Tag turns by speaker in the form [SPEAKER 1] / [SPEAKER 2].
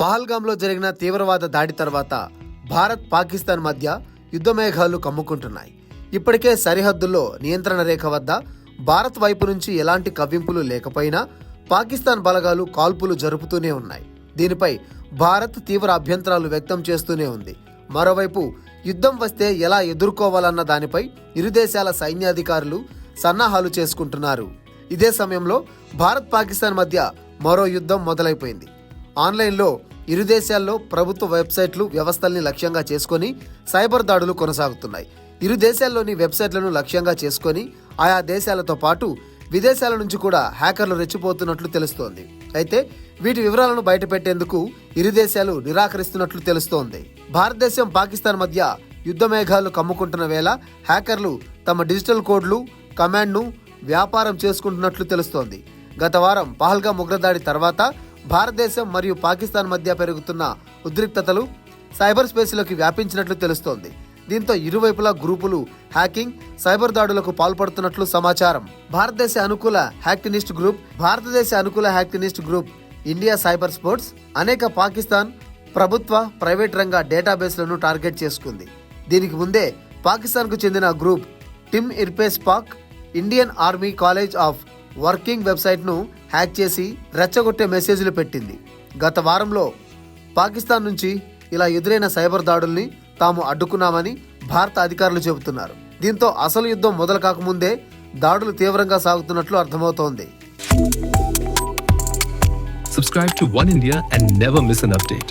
[SPEAKER 1] పహల్గామ్లో జరిగిన తీవ్రవాద దాడి తర్వాత భారత్ పాకిస్తాన్ మధ్య యుద్ధమేఘాలు కమ్ముకుంటున్నాయి. ఇప్పటికే సరిహద్దుల్లో నియంత్రణ రేఖ వద్ద భారత్ వైపు నుంచి ఎలాంటి కవ్వింపులు లేకపోయినా పాకిస్తాన్ బలగాలు కాల్పులు జరుపుతూనే ఉన్నాయి. దీనిపై భారత్ తీవ్ర అభ్యంతరాలు వ్యక్తం చేస్తూనే ఉంది. మరోవైపు యుద్ధం వస్తే ఎలా ఎదుర్కోవాలన్న దానిపై ఇరు దేశాల సైన్యాధికారులు సన్నాహాలు చేసుకుంటున్నారు. ఇదే సమయంలో భారత్ పాకిస్తాన్ మధ్య మరో యుద్ధం మొదలైపోయింది. ఆన్లైన్లో ఇరు దేశాల్లో ప్రభుత్వ వెబ్సైట్లు వ్యవస్థల్ని లక్ష్యంగా చేసుకొని సైబర్ దాడులు కొనసాగుతున్నాయి. ఇరు దేశాల్లోని వెబ్సైట్లను లక్ష్యంగా చేసుకొని ఆయా దేశాలతో పాటు విదేశాల నుంచి కూడా హ్యాకర్లు రెచ్చిపోతున్నట్లు తెలుస్తోంది. అయితే వీటి వివరాలను బయటపెట్టేందుకు ఇరు దేశాలు నిరాకరిస్తున్నట్లు తెలుస్తోంది. భారతదేశం పాకిస్తాన్ మధ్య యుద్ధ మేఘాలు కమ్ముకుంటున్న వేళ హ్యాకర్లు తమ డిజిటల్ కోడ్లు కమాండ్ను వ్యాపారం చేసుకుంటున్నట్లు తెలుస్తోంది. గత వారం పహల్గా ఉగ్రదాడి తర్వాత భారతదేశం మరియు పాకిస్తాన్ మధ్య పెరుగుతున్న ఉద్రిక్తతలు సైబర్ స్పేస్లోకి వ్యాపించినట్లు తెలుస్తోంది. దీంతో ఇరువైపులా గ్రూపులు హ్యాకింగ్ సైబర్ దాడులకు పాల్పడుతున్నట్లు సమాచారం. భారతదేశ అనుకూల హ్యాక్టినిస్ట్ గ్రూప్ భారతదేశ అనుకూల hacktivist group India cyber sports అనేక పాకిస్తాన్ ప్రభుత్వ ప్రైవేట్ రంగ డేటాబేస్లను టార్గెట్ చేసుకుంది. దీనికి ముందే పాకిస్తాన్కు చెందిన group team ఇర్పేస్ Pak Indian Army College of working వెబ్సైట్ను హ్యాక్ చేసి రెచ్చగొట్టే మెసేజ్లు పెట్టింది. గత వారంలో పాకిస్తాన్ నుంచి ఇలా ఎదురైన సైబర్ దాడుల్ని తాము అడ్డుకున్నామని భారత అధికారులు చెబుతున్నారు. దీంతో అసలు యుద్ధం మొదలు కాకముందే దాడులు తీవ్రంగా సాగుతున్నట్లు అర్థమవుతోంది.
[SPEAKER 2] Subscribe to One India and never miss an update.